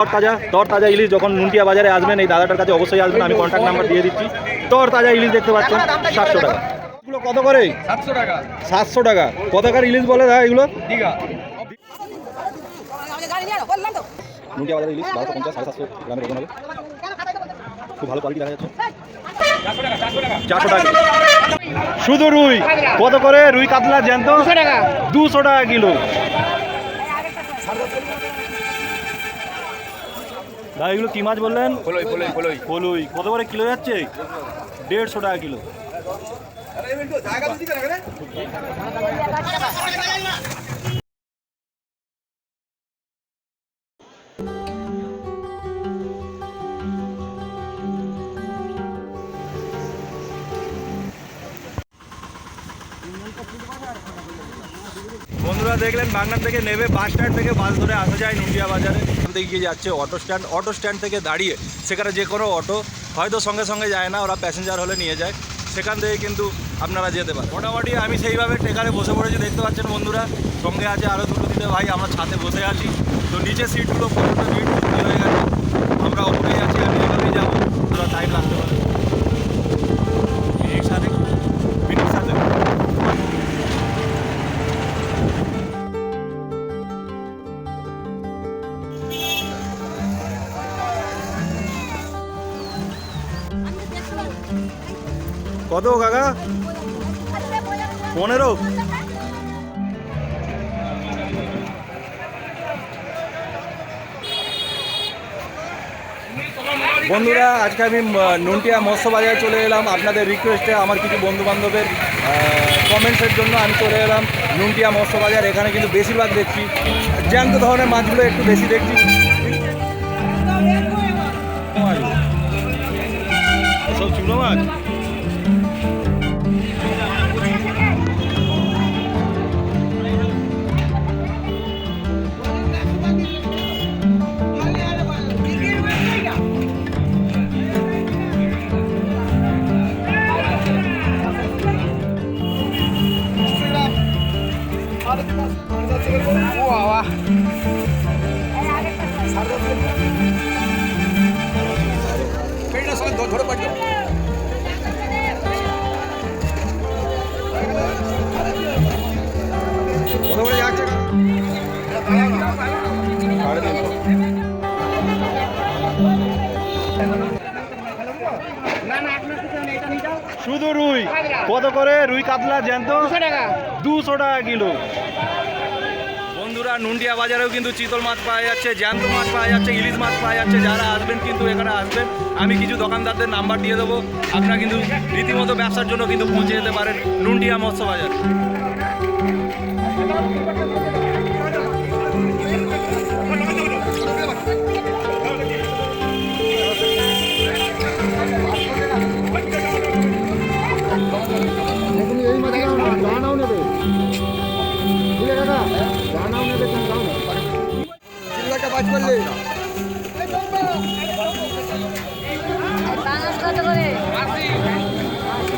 তর তাজা তর তাজা ইলিশ যখন নুনটিয়া বাজারে আসবেন এই দাদাটার কাছে অবশ্যই আসবেন আমি কন্ট্যাক্ট নাম্বার দিয়ে দিচ্ছি। তর তাজা ইলিশ দেখতে পাচ্ছেন সাতশো টাকা। এগুলো কত করে? সাতশো টাকা। সাতশো টাকা। কতকার ইলিশ বলে দা এগুলো? দীঘা। নুনটিয়া বাজারে ইলিশ বারোশো পঞ্চাশ সাড়ে সাতশো গ্রামের ওজন হবে। খুব ভালো কোয়ালিটি দেখা যাচ্ছে। চারশো টাকা শুধু রুই। কত করে? রুই কাতলা জ্যান্ত? দুশো টাকা কিলো। ভাই এগুলো কী মাছ বললেন? পলুই পলুই পলুই পলুই কত করে কিলো যাচ্ছে? দেড়শো টাকা কিলো। বন্ধুরা দেখলেন বাগনান থেকে নেবে, বাস স্ট্যান্ড থেকে বাস ধরে আসা যায় নদিয়া বাজারে। এখান থেকে গিয়ে যাচ্ছে অটো স্ট্যান্ড। অটো স্ট্যান্ড থেকে দাঁড়িয়ে সেখানে যে কোনো অটো, হয়তো সঙ্গে সঙ্গে যায় না, ওরা প্যাসেঞ্জার হলে নিয়ে যায়। সেখান থেকে কিন্তু আপনারা যেতে পারেন। মোটামুটি আমি সেইভাবে টেকারে বসে পড়েছি, দেখতে পাচ্ছেন বন্ধুরা। সঙ্গে আছে আরও দুটো দিতে ভাই, আমরা ছাদে বসে আছি। তো নিচে সিটগুলো পুরোটা ভিড় কত কাকা? পনেরো বন্ধুরা, আজকে আমি নুনটিয়া মৎস্য বাজারে চলে এলাম। আপনাদের রিকোয়েস্টে আমার কিছু বন্ধু বান্ধবের কমেন্টসের জন্য আমি চলে এলাম নুনটিয়া মৎস্য বাজার। এখানে কিন্তু বেশিরভাগ দেখছি, জ্যান্ত ধরনের মাছগুলো একটু বেশি দেখছি। সব চুনো মাছ? ধরে পাঠ্য কত করে যাচ্ছে সাড়ে তিনশো শুধু রুই। কত করে? রুই কাতলা জ্যান্ত? দুশো টাকা কিলো। বন্ধুরা, নুন্ডিয়া বাজারেও কিন্তু চিতল মাছ পাওয়া যাচ্ছে, জ্যান্ত মাছ পাওয়া যাচ্ছে, ইলিশ মাছ পাওয়া যাচ্ছে, যারা আসবেন কিন্তু এখানে আসবেন। আমি কিছু দোকানদারদের নাম্বার দিয়ে দেবো, আপনারা কিন্তু রীতিমতো ব্যবসার জন্য কিন্তু পৌঁছে যেতে পারেন নুন্ডিয়া মৎস্য বাজার। বাজ করলে।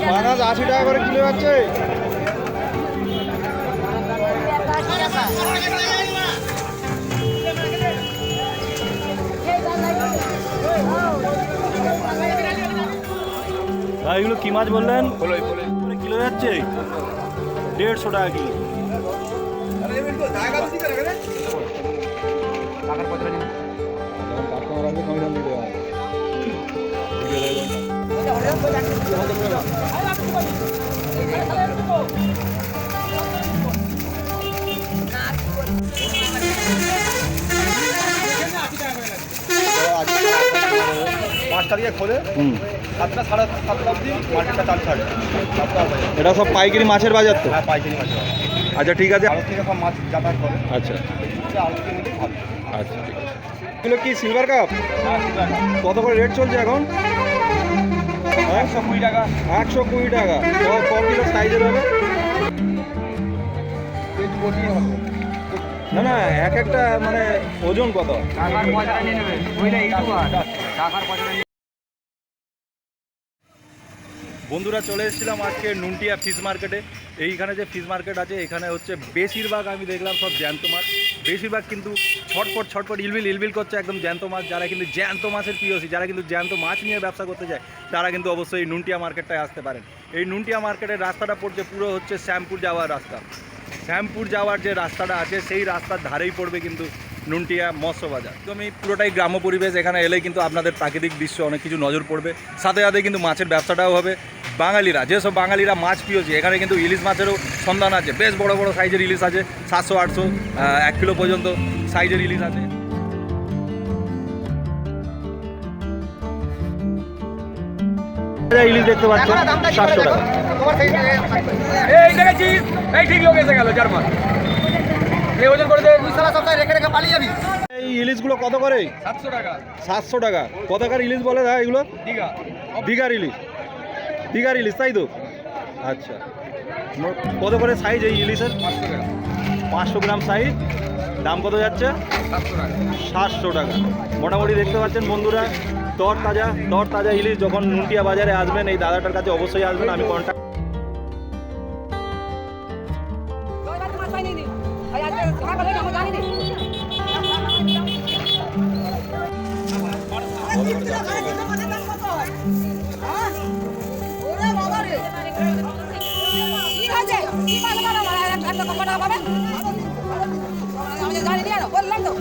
মাছ আশি টাকা করে কিলো যাচ্ছে আশি এগুলো কি মাছ বললেন? কিলো যাচ্ছে? দেড়শো টাকা কিলো। পাঁচটা দিয়ে খোলে সাতটা সাড়ে সাতটা অবধি মার্কেটটা চালু থাকে সাতটা এটা সব পাইকারি মাছের বাজার তো? হ্যাঁ পাইকারি মাছ আচ্ছা ঠিক আছে। আড়ত থেকে সব মাছ যাতায়াত করে। আচ্ছা। আচ্ছা এগুলো কি সিলভার কাপ হ্যাঁ আছে কত করে রেট চলছে এখন? একশো কুড়ি টাকা একশো কুড়ি টাকা। ক- ক কিলো সাইজের হবে? না না এক একটা মানে ওজন কত? টাকার পয়সাটা নিয়ে নেবে। ওইটা এইটুকু টাকার পয়সাটা বন্ধুরা চলে এসেছিলাম আজকে নুনটিয়া ফিশ মার্কেটে। এইখানে যে ফিশ মার্কেট আছে, এখানে হচ্ছে বেশিরভাগ আমি দেখলাম সব জ্যান্ত মাছ। বেশিরভাগ কিন্তু ছটফট ছটফট, ইলবিল ইলবিল করছে একদম জ্যান্ত মাছ। যারা কিন্তু জ্যান্ত মাছের পিওসি, যারা কিন্তু জ্যান্ত মাছ নিয়ে ব্যবসা করতে যায়, তারা কিন্তু অবশ্যই এই নুনটিয়া মার্কেটটায় আসতে পারেন। এই নুনটিয়া মার্কেটের রাস্তাটা পড়ছে পুরো হচ্ছে শ্যামপুর যাওয়ার রাস্তা। শ্যামপুর যাওয়ার যে রাস্তাটা আছে, সেই রাস্তার ধারেই পড়বে কিন্তু নুনটিয়া মৎস্য বাজার। আমি পুরোটাই গ্রাম্য পরিবেশ, এখানে এলেই কিন্তু আপনাদের প্রাকৃতিক দৃশ্য অনেক কিছু নজর পড়বে। সাথে সাথে কিন্তু মাছের ব্যবসাটাও হবে। বাঙালিরা যেসব বাঙালিরা মাছ পিওছে এখানে কিন্তু ইলিশ মাছেরও সন্ধান আছে। বেশ বড় বড় সাইজের ইলিশ আছে সাতশো আটশো এক কিলো পর্যন্ত সাইজের ইলিশ আছে। ইলিশ দেখতে পাচ্ছেন সাতশো টাকা। এই দেখেছিস এই ঠিক লোক এসে গেল জার্মান। এই ওজন করে দে। তুই সারা সপ্তাহে রেখে রেখে পালিয়ে যাবি। এই ইলিশগুলো কত করে? সাতশো টাকা। সাতশো টাকা। কতকার ইলিশ বলে দাদা এগুলো? দীঘা। দীঘার ইলিশ। দীঘার ইলিশ তাই তো? আচ্ছা। কত করে সাইজ এই ইলিশের পাঁচশো গ্রাম। সাইজ দাম কত যাচ্ছে? সাতশো টাকা। মোটামুটি দেখতে পাচ্ছেন বন্ধুরা তর তাজা তর তাজা ইলিশ যখন নুনটিয়া বাজারে আসবেন এই দাদাটার কাছে অবশ্যই আসবেন আমি কন্ট্যাক্ট জানি টাকা পাবে আমি জানি নি বললাম তো।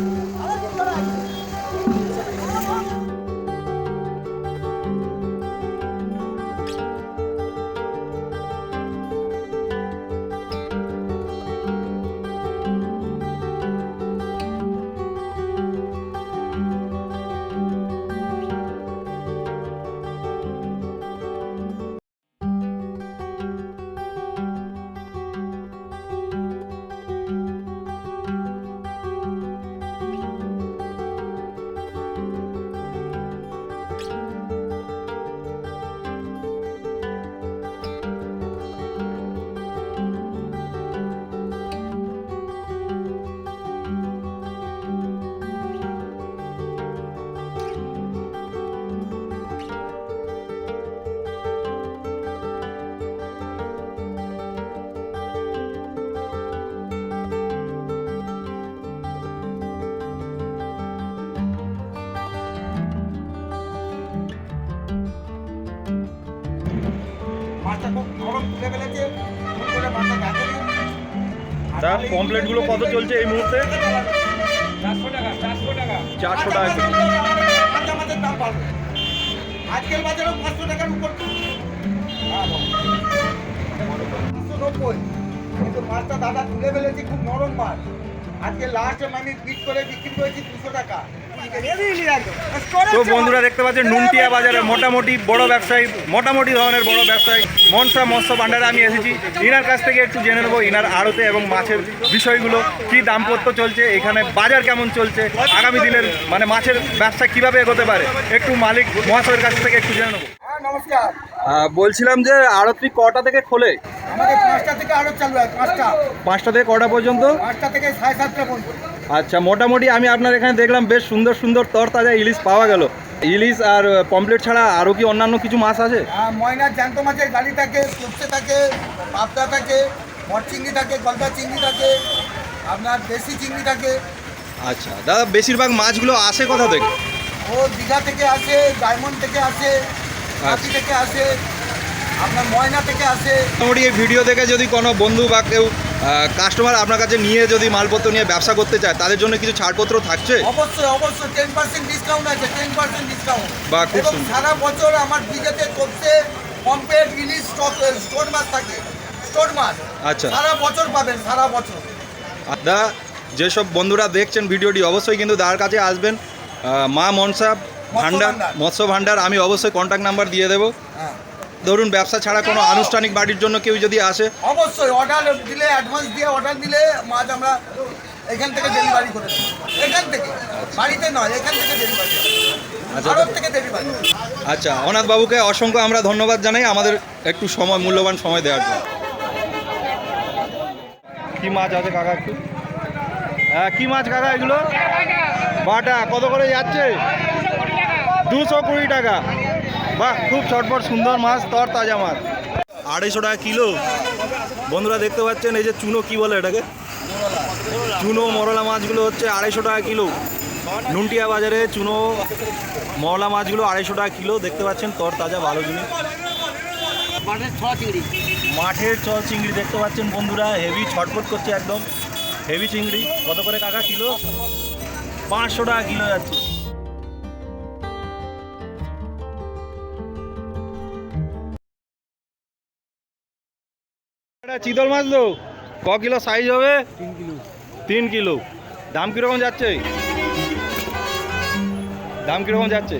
খুব গরম তুলে ফেলেছে। করে পমপ্লেটগুলো কত চলছে এই মুহূর্তে? চারশো টাকা। চারশো টাকা। চারশো টাকা দাম বাড়বে। আজকের বাজারেও পাঁচশো টাকার উপর হ্যাঁ, নব্বই। কিন্তু মাছটা দাদা তুলে ফেলেছি খুব নরম মাছ। আজকে লাস্টে আমি পিট করে বিক্রি করেছি দুশো টাকা। তো বন্ধুরা দেখতে পাচ্ছেন নুনটিয়া বাজারে মোটামুটি বড় ব্যবসায়ী মোটামুটি ধরনের বড় ব্যবসায়ী মনসা মৎস্য ভান্ডারে আমি এসেছি। ইনার কাছ থেকে একটু জেনে নেব ইনার আড়তে এবং মাছের বিষয়গুলো কি দামপত্র চলছে এখানে বাজার কেমন চলছে আগামী দিনের মানে মাছের ব্যবসা কীভাবে এগোতে পারে একটু মালিক মহাশয়ের কাছ থেকে একটু জেনে নেব। হ্যাঁ নমস্কার। বলছিলাম যে আড়তটি কটা থেকে খোলে? আমাদের পাঁচটা থেকে আরও চালু হয় পাঁচটা। পাঁচটা থেকে কটা পর্যন্ত? পাঁচটা থেকে সাড়ে সাতটা পর্যন্ত। আচ্ছা মোটামুটি আমি আপনার এখানে দেখলাম বেশ সুন্দর সুন্দর তরতাজা ইলিশ পাওয়া গেল। ইলিশ আর পমপ্লেট ছাড়া আরও কি অন্যান্য কিছু মাছ আছে? ময়নার জ্যান্ত মাছের গাড়ি থাকে কুপসে থাকে পাবদা থাকে চিংড়ি থাকে গলদা চিংড়ি থাকে আপনার দেশি চিংড়ি থাকে। আচ্ছা দাদা বেশিরভাগ মাছগুলো আসে কোথা থেকে? ও দীঘা থেকে আসে ডায়মন্ড থেকে আসে হাতি থেকে আসে আপনার ময়না থেকে আসে। মোটামুটি এই ভিডিও দেখে যদি কোনো বন্ধু বা কেউ কাস্টমার আপনার কাছে নিয়ে যদি মালপত্র নিয়ে ব্যবসা করতে চায় তাদের জন্য কিছু ছাড়পত্র থাকছে? অবশ্যই অবশ্যই। টেন পার্সেন্ট ডিসকাউন্ট আছে টেন পার্সেন্ট ডিসকাউন্ট বা খুব এবং। সারা বছর আমার দিঘাতে করছে পম্পের রিলিজ স্টক স্টোর মাছ থাকে স্টোর মাছ আচ্ছা। সারা বছর পাবেন সারা বছর। দাদা যেসব বন্ধুরা দেখছেন ভিডিওটি অবশ্যই কিন্তু দাদার কাছে আসবেন। মা মনসা ভান্ডার। মৎস্য ভান্ডার আমি অবশ্যই কন্ট্যাক্ট নাম্বার দিয়ে দেবো। হ্যাঁ। ধরুন ব্যবসা ছাড়া কোনো আনুষ্ঠানিক বাড়ির জন্য কেউ যদি আসে। অবশ্যই অর্ডার দিলে অ্যাডভান্স দিয়ে অর্ডার দিলে মাছ আমরা এখান থেকে ডেলিভারি করে দেবো। এখান থেকে বাড়িতে নয় এখান থেকে ডেলিভারি আচ্ছা। থেকে ডেলিভারি আচ্ছা অনাথ বাবুকে অসংখ্য আমরা ধন্যবাদ জানাই আমাদের একটু সময় মূল্যবান সময় দেওয়ার জন্য। কি মাছ আছে কাকা একটু? হ্যাঁ কি মাছ কাকা এগুলো? বাটা কত করে যাচ্ছে? দুশো কুড়ি টাকা। বাহ, খুব চটপট সুন্দর মাছ, তর তাজা মাছ। আড়াইশো টাকা কিলো। বন্ধুরা দেখতে পাচ্ছেন, এই যে চুনো কি বলে এটাকে? চুনো মরলা মাছগুলো হচ্ছে আড়াইশো টাকা কিলো। নুনটিয়া বাজারে চুনো মরলা মাছগুলো আড়াইশো টাকা কিলো। দেখতে পাচ্ছেন, তর তাজা, ভালো জিনিস। মাঠের চল চিংড়ি, দেখতে পাচ্ছেন বন্ধুরা, হেভি ছটফট করছে একদম। হেভি চিংড়ি। কত করে কাকা কিলো? পাঁচশো টাকা কিলো যাচ্ছে। এটা চিতল মাছ তো। ক কিলো সাইজ হবে? তিন কিলো। তিন কিলো। দাম কীরকম যাচ্ছে? দাম কীরকম যাচ্ছে?